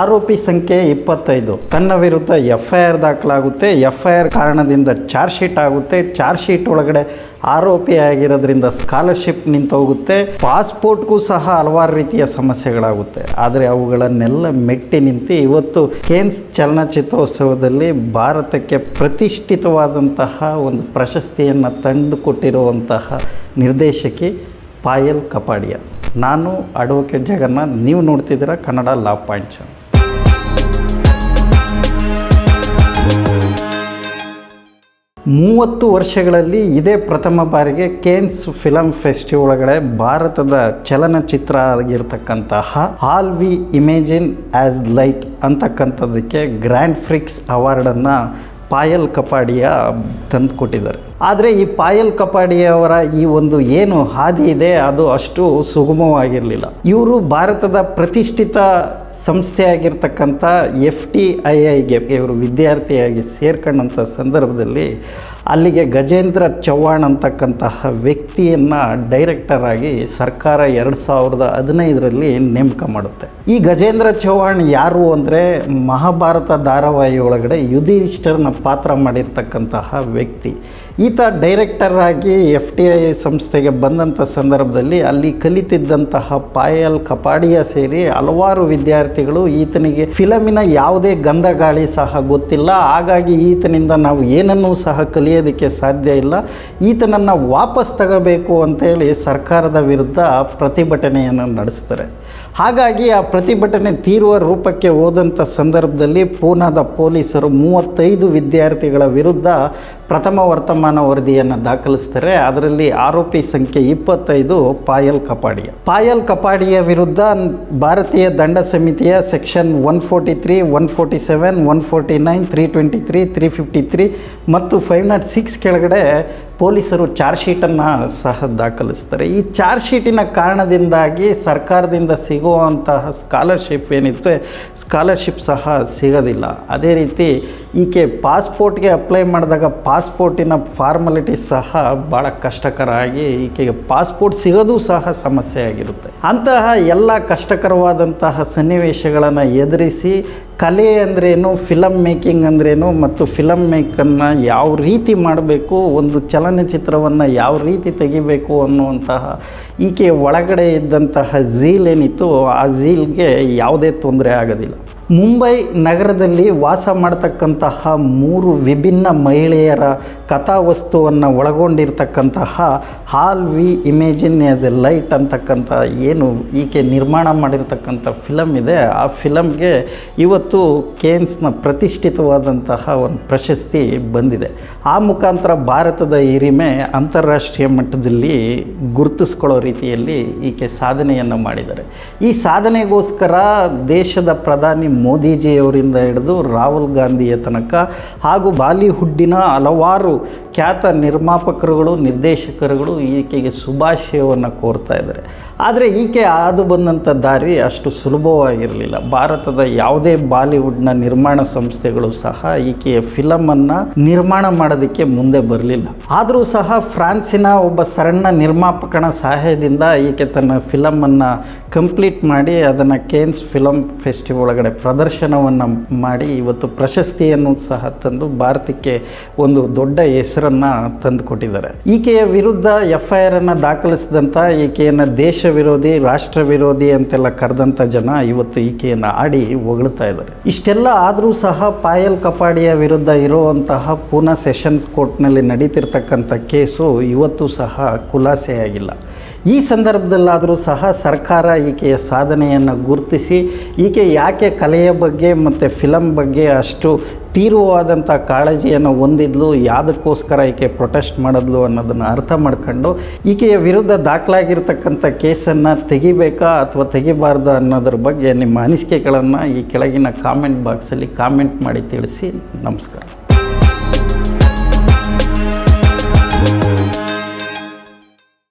ಆರೋಪಿ ಸಂಖ್ಯೆ ಇಪ್ಪತ್ತೈದು. ತನ್ನ ವಿರುದ್ಧ ಎಫ್ ಐ ಆರ್ ದಾಖಲಾಗುತ್ತೆ. ಎಫ್ ಐ ಆರ್ ಕಾರಣದಿಂದ ಚಾರ್ಜ್ ಶೀಟ್ ಆಗುತ್ತೆ. ಚಾರ್ಜ್ ಶೀಟ್ ಒಳಗಡೆ ಆರೋಪಿ ಆಗಿರೋದ್ರಿಂದ ಸ್ಕಾಲರ್ಶಿಪ್ ನಿಂತು ಹೋಗುತ್ತೆ ಪಾಸ್ಪೋರ್ಟ್ಗೂ ಸಹ ಹಲವಾರು ರೀತಿಯ ಸಮಸ್ಯೆಗಳಾಗುತ್ತೆ. ಆದರೆ ಅವುಗಳನ್ನೆಲ್ಲ ಮೆಟ್ಟಿ ನಿಂತು ಇವತ್ತು ಕೇನ್ಸ್ ಚಲನಚಿತ್ರೋತ್ಸವದಲ್ಲಿ ಭಾರತಕ್ಕೆ ಪ್ರತಿಷ್ಠಿತವಾದಂತಹ ಒಂದು ಪ್ರಶಸ್ತಿಯನ್ನು ತಂದುಕೊಟ್ಟಿರುವಂತಹ ನಿರ್ದೇಶಕಿ ಪಾಯಲ್ ಕಪಾಡಿಯಾ. ನಾನು ಅಡ್ವೊಕೇಟ್ ಜಗನ್ನಾಥ್, ನೀವು ನೋಡ್ತಿದ್ದೀರಾ ಕನ್ನಡ ಲಾ ಪಾಯಿಂಟ್ ಮೂವತ್ತು ವರ್ಷಗಳಲ್ಲಿ ಇದೇ ಪ್ರಥಮ ಬಾರಿಗೆ ಕೇನ್ಸ್ ಫಿಲಂ ಒಳಗಡೆ ಭಾರತದ ಚಲನಚಿತ್ರ ಆಗಿರ್ತಕ್ಕಂತಹ all we imagine as light ಅಂತಕ್ಕಂಥದ್ದಕ್ಕೆ grand prix ಅವಾರ್ಡನ್ನು ಪಾಯಲ್ ಕಪಾಡಿಯ ತಂದು ಕೊಟ್ಟಿದ್ದಾರೆ. ಆದರೆ ಈ ಪಾಯಲ್ ಕಪಾಡಿಯವರ ಈ ಒಂದು ಏನು ಹಾದಿ ಇದೆ, ಅದು ಅಷ್ಟು ಸುಗಮವಾಗಿರಲಿಲ್ಲ. ಇವರು ಭಾರತದ ಪ್ರತಿಷ್ಠಿತ ಸಂಸ್ಥೆ ಆಗಿರ್ತಕ್ಕಂಥ ಎಫ್ ಟಿ ಐ ಐಗೆ ಇವರು ವಿದ್ಯಾರ್ಥಿಯಾಗಿ ಸೇರ್ಕೊಂಡಂಥ ಸಂದರ್ಭದಲ್ಲಿ ಅಲ್ಲಿಗೆ ಗಜೇಂದ್ರ ಚೌಹಾಣ್ ಅಂತಕ್ಕಂತಹ ವ್ಯಕ್ತಿಯನ್ನು ಡೈರೆಕ್ಟರಾಗಿ ಸರ್ಕಾರ ಎರಡು ಸಾವಿರದ ಹದಿನೈದರಲ್ಲಿ ನೇಮಕ ಮಾಡುತ್ತೆ. ಈ ಗಜೇಂದ್ರ ಚವ್ಹಾಣ್ ಯಾರು ಅಂದರೆ ಮಹಾಭಾರತ ಧಾರಾವಾಹಿ ಒಳಗಡೆ ಯುಧಿಷ್ಠರನ್ನ ಪಾತ್ರ ಮಾಡಿರ್ತಕ್ಕಂತಹ ವ್ಯಕ್ತಿ. ಈತ ಡೈರೆಕ್ಟರಾಗಿ ಎಫ್ ಟಿ ಐ ಸಂಸ್ಥೆಗೆ ಬಂದಂಥ ಸಂದರ್ಭದಲ್ಲಿ ಅಲ್ಲಿ ಕಲಿತಿದ್ದಂತಹ ಪಾಯಲ್ ಕಪಾಡಿಯ ಸೇರಿ ಹಲವಾರು ವಿದ್ಯಾರ್ಥಿಗಳು ಈತನಿಗೆ ಫಿಲಮಿನ ಯಾವುದೇ ಗಂಧ ಗಾಳಿ ಸಹ ಗೊತ್ತಿಲ್ಲ. ಹಾಗಾಗಿ ಈತನಿಂದ ನಾವು ಏನನ್ನೂ ಸಹ ಕಲಿಯೋದಕ್ಕೆ ಸಾಧ್ಯ ಇಲ್ಲ. ಈತನನ್ನು ವಾಪಸ್ ತಗೋಬೇಕು ಅಂತೇಳಿ ಸರ್ಕಾರದ ವಿರುದ್ಧ ಪ್ರತಿಭಟನೆಯನ್ನು ನಡೆಸ್ತಾರೆ. ಹಾಗಾಗಿ ಆ ಪ್ರತಿಭಟನೆ ತೀರುವ ರೂಪಕ್ಕೆ ಹೋದಂಥ ಸಂದರ್ಭದಲ್ಲಿ ಪೂನಾದ ಪೊಲೀಸರು ಮೂವತ್ತೈದು ವಿದ್ಯಾರ್ಥಿಗಳ ವಿರುದ್ಧ ಪ್ರಥಮ ವರ್ತಮಾನ ವರದಿಯನ್ನು ದಾಖಲಿಸ್ತಾರೆ. ಅದರಲ್ಲಿ ಆರೋಪಿ ಸಂಖ್ಯೆ ಇಪ್ಪತ್ತೈದು, ಪಾಯಲ್ ಕಪಾಡಿಯ. ಪಾಯಲ್ ಕಪಾಡಿಯ ವಿರುದ್ಧ ಭಾರತೀಯ ದಂಡ ಸಮಿತಿಯ section one forty three, one forty seven, one forty nine, three twenty three three fifty three ಮತ್ತು ಫೈವ್ ನಾಟ್ ಸಿಕ್ಸ್ ಕೆಳಗಡೆ ಪೊಲೀಸರು ಚಾರ್ಜ್ ಶೀಟನ್ನು ಸಹ ದಾಖಲಿಸ್ತಾರೆ. ಈ ಚಾರ್ಜ್ ಶೀಟಿನ ಕಾರಣದಿಂದಾಗಿ ಸರ್ಕಾರದಿಂದ ಸಿಗುವಂತಹ ಸ್ಕಾಲರ್ಶಿಪ್ ಏನಿತ್ತು ಸ್ಕಾಲರ್ಶಿಪ್ ಸಹ ಸಿಗೋದಿಲ್ಲ. ಅದೇ ರೀತಿ ಈಕೆ ಪಾಸ್ಪೋರ್ಟ್ಗೆ ಅಪ್ಲೈ ಮಾಡಿದಾಗ ಪಾಸ್ಪೋರ್ಟಿನ ಫಾರ್ಮಾಲಿಟಿ ಸಹ ಭಾಳ ಕಷ್ಟಕರ ಆಗಿ ಈಕೆಗೆ ಪಾಸ್ಪೋರ್ಟ್ ಸಿಗೋದು ಸಹ ಸಮಸ್ಯೆ ಆಗಿರುತ್ತೆ. ಅಂತಹ ಎಲ್ಲ ಕಷ್ಟಕರವಾದಂತಹ ಸನ್ನಿವೇಶಗಳನ್ನು ಎದುರಿಸಿ ಕಲೆ ಅಂದ್ರೇನು ಫಿಲಮ್ ಮೇಕಿಂಗ್ ಅಂದ್ರೇನು ಮತ್ತು ಫಿಲಮ್ ಮೇಕನ್ನು ಯಾವ ರೀತಿ ಮಾಡಬೇಕು, ಒಂದು ಚಲನಚಿತ್ರವನ್ನು ಯಾವ ರೀತಿ ತೆಗಿಬೇಕು ಅನ್ನುವಂತಹ ಈಕೆ ಒಳಗಡೆ ಇದ್ದಂತಹ ಝೀಲ್ ಏನಿತ್ತು ಆ ಝೀಲ್ಗೆ ಯಾವುದೇ ತೊಂದರೆ ಆಗೋದಿಲ್ಲ. ಮುಂಬೈ ನಗರದಲ್ಲಿ ವಾಸ ಮಾಡತಕ್ಕಂತಹ ಮೂರು ವಿಭಿನ್ನ ಮಹಿಳೆಯರ ಕಥಾವಸ್ತುವನ್ನು ಒಳಗೊಂಡಿರ್ತಕ್ಕಂತಹ all we imagine as a light ಅಂತಕ್ಕಂಥ ಏನು ಈಕೆ ನಿರ್ಮಾಣ ಮಾಡಿರ್ತಕ್ಕಂಥ ಫಿಲಮ್ ಇದೆ. ಆ ಫಿಲಮ್ಗೆ ಇವತ್ತು ಕೇನ್ಸ್ನ ಪ್ರತಿಷ್ಠಿತವಾದಂತಹ ಒಂದು ಪ್ರಶಸ್ತಿ ಬಂದಿದೆ. ಆ ಮುಖಾಂತರ ಭಾರತದ ಹಿರಿಮೆ ಅಂತಾರಾಷ್ಟ್ರೀಯ ಮಟ್ಟದಲ್ಲಿ ಗುರುತಿಸ್ಕೊಳ್ಳೋ ರೀತಿಯಲ್ಲಿ ಈಕೆ ಸಾಧನೆಯನ್ನು ಮಾಡಿದ್ದಾರೆ. ಈ ಸಾಧನೆಗೋಸ್ಕರ ದೇಶದ ಪ್ರಧಾನಿ ಮೋದಿಜಿಯವರಿಂದ ಹಿಡಿದು ರಾಹುಲ್ ಗಾಂಧಿಯ ತನಕ ಹಾಗೂ ಬಾಲಿವುಡ್ಡಿನ ಹಲವಾರು ಖ್ಯಾತ ನಿರ್ಮಾಪಕರುಗಳು, ನಿರ್ದೇಶಕರುಗಳು ಈಕೆಗೆ ಶುಭಾಶಯವನ್ನು ಕೋರ್ತಾ ಇದ್ದಾರೆ. ಆದರೆ ಈಕೆ ಹಾದು ಬಂದಂಥ ದಾರಿ ಅಷ್ಟು ಸುಲಭವಾಗಿರಲಿಲ್ಲ. ಭಾರತದ ಯಾವುದೇ ಬಾಲಿವುಡ್ನ ನಿರ್ಮಾಣ ಸಂಸ್ಥೆಗಳು ಸಹ ಈಕೆಯ ಫಿಲಮನ್ನು ನಿರ್ಮಾಣ ಮಾಡೋದಕ್ಕೆ ಮುಂದೆ ಬರಲಿಲ್ಲ. ಆದರೂ ಸಹ ಫ್ರಾನ್ಸಿನ ಒಬ್ಬ ಸಣ್ಣ ನಿರ್ಮಾಪಕನ ಸಹಾಯದಿಂದ ಈಕೆ ತನ್ನ ಫಿಲಮನ್ನು ಕಂಪ್ಲೀಟ್ ಮಾಡಿ ಅದನ್ನು ಕೇನ್ಸ್ ಫಿಲಮ್ ಫೆಸ್ಟಿವಲ್ ಒಳಗಡೆ ಪ್ರದರ್ಶನವನ್ನು ಮಾಡಿ ಇವತ್ತು ಪ್ರಶಸ್ತಿಯನ್ನು ಸಹ ತಂದು ಭಾರತಕ್ಕೆ ಒಂದು ದೊಡ್ಡ ಹೆಸರನ್ನು ತಂದು ಕೊಟ್ಟಿದ್ದಾರೆ ಈಕೆಯ ವಿರುದ್ಧ ಎಫ್ ಐ ಆರನ್ನು ದಾಖಲಿಸಿದಂಥ ಈಕೆಯನ್ನು ದೇಶ ವಿರೋಧಿ, ರಾಷ್ಟ್ರ ವಿರೋಧಿ ಅಂತೆಲ್ಲ ಕರೆದಂಥ ಜನ ಇವತ್ತು ಈಕೆಯನ್ನು ಆಡಿ ಹೊಗಳ್ತಾ ಇದ್ದಾರೆ. ಇಷ್ಟೆಲ್ಲ ಆದರೂ ಸಹ ಪಾಯಲ್ ಕಪಾಡಿಯ ವಿರುದ್ಧ ಇರುವಂತಹ ಪೂನಾ ಸೆಷನ್ಸ್ ಕೋರ್ಟ್ನಲ್ಲಿ ನಡೀತಿರ್ತಕ್ಕಂಥ ಕೇಸು ಇವತ್ತು ಸಹ ಖುಲಾಸೆಯಾಗಿಲ್ಲ. ಈ ಸಂದರ್ಭದಲ್ಲಾದರೂ ಸಹ ಸರ್ಕಾರ ಈಕೆಯ ಸಾಧನೆಯನ್ನು ಗುರುತಿಸಿ, ಈಕೆ ಯಾಕೆ ಕಲೆಯ ಬಗ್ಗೆ ಮತ್ತು ಫಿಲಮ್ ಬಗ್ಗೆ ಅಷ್ಟು ತೀವ್ರವಾದಂಥ ಕಾಳಜಿಯನ್ನು ಹೊಂದಿದ್ಲು, ಯಾವುದಕ್ಕೋಸ್ಕರ ಈಕೆ ಪ್ರೊಟೆಸ್ಟ್ ಮಾಡಿದ್ಲು ಅನ್ನೋದನ್ನು ಅರ್ಥ ಮಾಡ್ಕೊಂಡು ಈಕೆಯ ವಿರುದ್ಧ ದಾಖಲಾಗಿರ್ತಕ್ಕಂಥ ಕೇಸನ್ನು ತೆಗಿಬೇಕಾ ಅಥವಾ ತೆಗಿಬಾರ್ದಾ ಅನ್ನೋದ್ರ ಬಗ್ಗೆ ನಿಮ್ಮ ಅನಿಸಿಕೆಗಳನ್ನು ಈ ಕೆಳಗಿನ ಕಾಮೆಂಟ್ ಬಾಕ್ಸಲ್ಲಿ ಕಾಮೆಂಟ್ ಮಾಡಿ ತಿಳಿಸಿ, ನಮಸ್ಕಾರ.